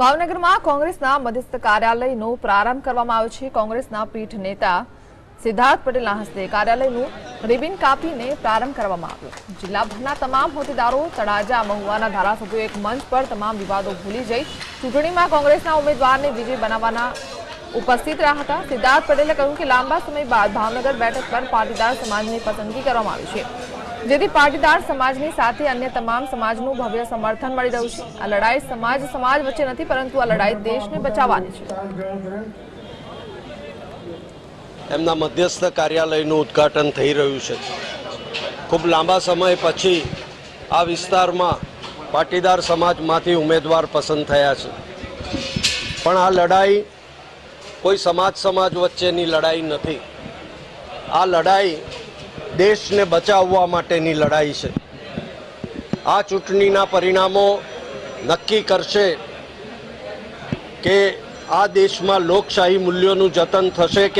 ભાવનગરમાં કોંગ્રેસના મધ્યસ્થ કાર્યાલયનો પ્રારંભ કરવામાં આવ્યો છે. કોંગ્રેસના પીઠ નેતા સિદ્ધાર્થ પટેલના હસ્તે કાર્યાલયનું રિબિન કાપીને પ્રારંભ કરવામાં આવ્યો. જિલ્લાભરના તમામ હોદ્દેદારો, તળાજા, મહુવાના ધારાસભ્યો એક મંચ પર તમામ વિવાદો ભૂલી જઈ ચૂંટણીમાં કોંગ્રેસના ઉમેદવારને વિજય બનાવવાના ઉપસ્થિત રહ્યા હતા. સિદ્ધાર્થ પટેલે કહ્યું કે લાંબા સમય બાદ ભાવનગર બેઠક પર પાટીદાર સમાજની પસંદગી કરવામાં આવી છે. જેથી પાટીદાર સમાજની સાથે અન્ય તમામ સમાજનું ભવ્ય સમર્થન મળી રહ્યું છે. આ લડાઈ સમાજ સમાજ વચ્ચે નથી, પરંતુ આ લડાઈ દેશને બચાવવાની છે. એમના મધ્યસ્થ કાર્યાલયનું ઉદ્ઘાટન થઈ રહ્યું છે. ખૂબ લાંબા સમય પછી આ વિસ્તારમાં પાટીદાર સમાજમાંથી ઉમેદવાર પસંદ થયા છે. પણ આ લડાઈ કોઈ સમાજ સમાજ વચ્ચેની લડાઈ નથી. આ લડાઈ દેશને બચાવવા માટેની લડાઈ છે. આ ચૂંટણીના પરિણામો નક્કી કરશે કે આ દેશમાં લોકશાહી મૂલ્યોનું જતન થશે કે